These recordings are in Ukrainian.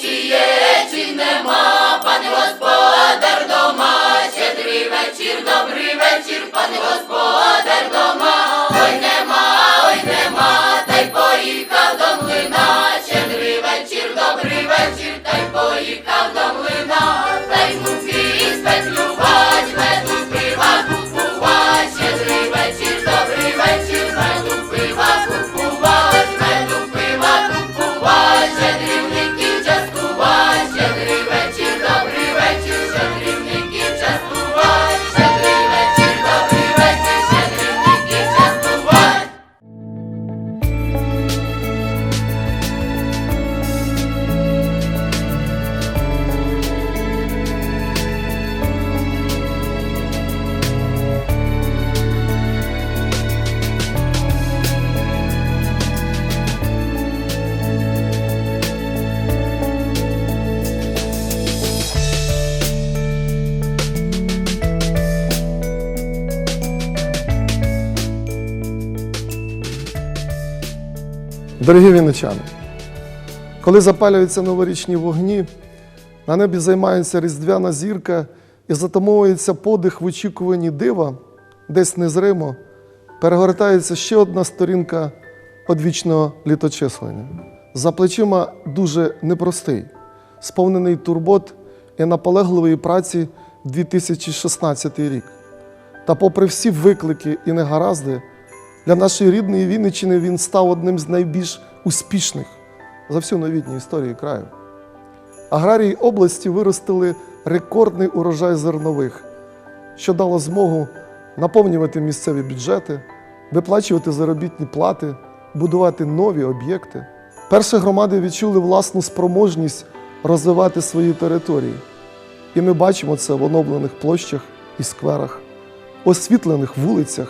чи є, Дорогі вінничани, коли запалюються новорічні вогні, на небі займається різдвяна зірка і затамовується подих в очікуванні дива, десь незримо, перегортається ще одна сторінка одвічного літочислення. За плечима дуже непростий, сповнений турбот і наполегливої праці 2016 рік. Та попри всі виклики і негаразди, для нашої рідної Вінниччини він став одним з найбільш успішних за всю новітню історію краю. Аграрії області виростили рекордний урожай зернових, що дало змогу наповнювати місцеві бюджети, виплачувати заробітні плати, будувати нові об'єкти. Перші громади відчули власну спроможність розвивати свої території. І ми бачимо це в оновлених площах і скверах, освітлених вулицях,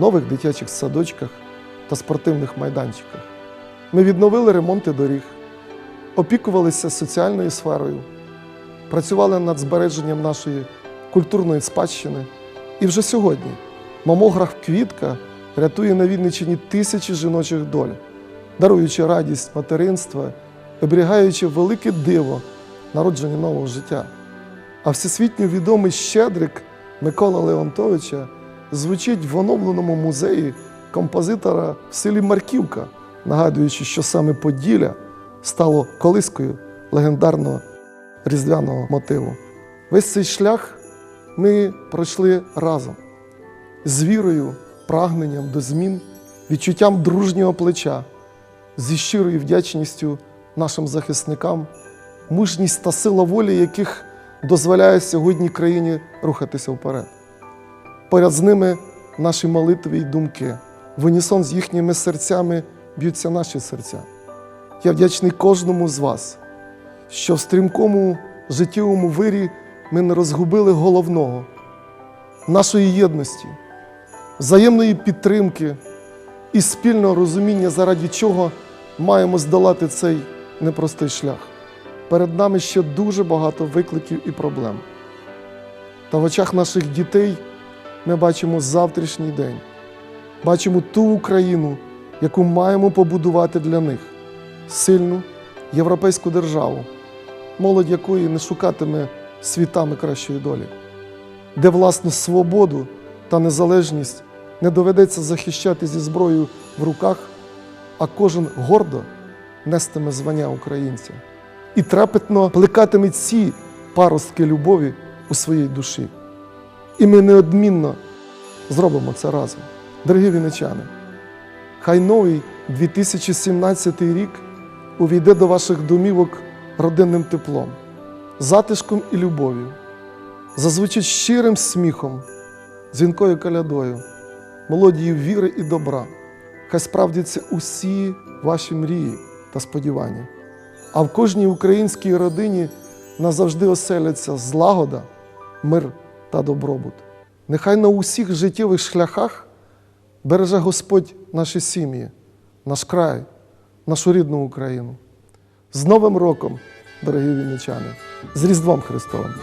нових дитячих садочках та спортивних майданчиках. Ми відновили ремонти доріг, опікувалися соціальною сферою, працювали над збереженням нашої культурної спадщини. І вже сьогодні мамограф Квітка рятує на Вінниччині тисячі жіночих доль, даруючи радість материнства, оберігаючи велике диво народження нового життя. А всесвітньо відомий щедрик Микола Леонтовича звучить в оновленому музеї композитора в селі Марківка, нагадуючи, що саме Поділля стало колискою легендарного різдвяного мотиву. Весь цей шлях ми пройшли разом з вірою, прагненням до змін, відчуттям дружнього плеча, зі щирою вдячністю нашим захисникам, мужність та сила волі, яких дозволяє сьогодні країні рухатися вперед. Поряд з ними наші молитви й думки. В унісон з їхніми серцями б'ються наші серця. Я вдячний кожному з вас, що в стрімкому життєвому вирі ми не розгубили головного нашої єдності, взаємної підтримки і спільного розуміння, заради чого маємо здолати цей непростий шлях. Перед нами ще дуже багато викликів і проблем. Та в очах наших дітей ми бачимо завтрашній день, бачимо ту Україну, яку маємо побудувати для них. Сильну європейську державу, молодь якої не шукатиме світами кращої долі, де власну свободу та незалежність не доведеться захищати зі зброєю в руках, а кожен гордо нестиме звання українця. І трепетно плекатиме ці паростки любові у своїй душі. І ми неодмінно зробимо це разом. Дорогі віничани, хай новий 2017 рік увійде до ваших домівок родинним теплом, затишком і любов'ю, зазвучить щирим сміхом, дзвінкою колядою, мелодією віри і добра. Хай справдяться усі ваші мрії та сподівання. А в кожній українській родині назавжди оселяться злагода, мир та добробут. Нехай на усіх життєвих шляхах береже Господь наші сім'ї, наш край, нашу рідну Україну. З Новим роком, дорогі вінничани, з Різдвом Христовим!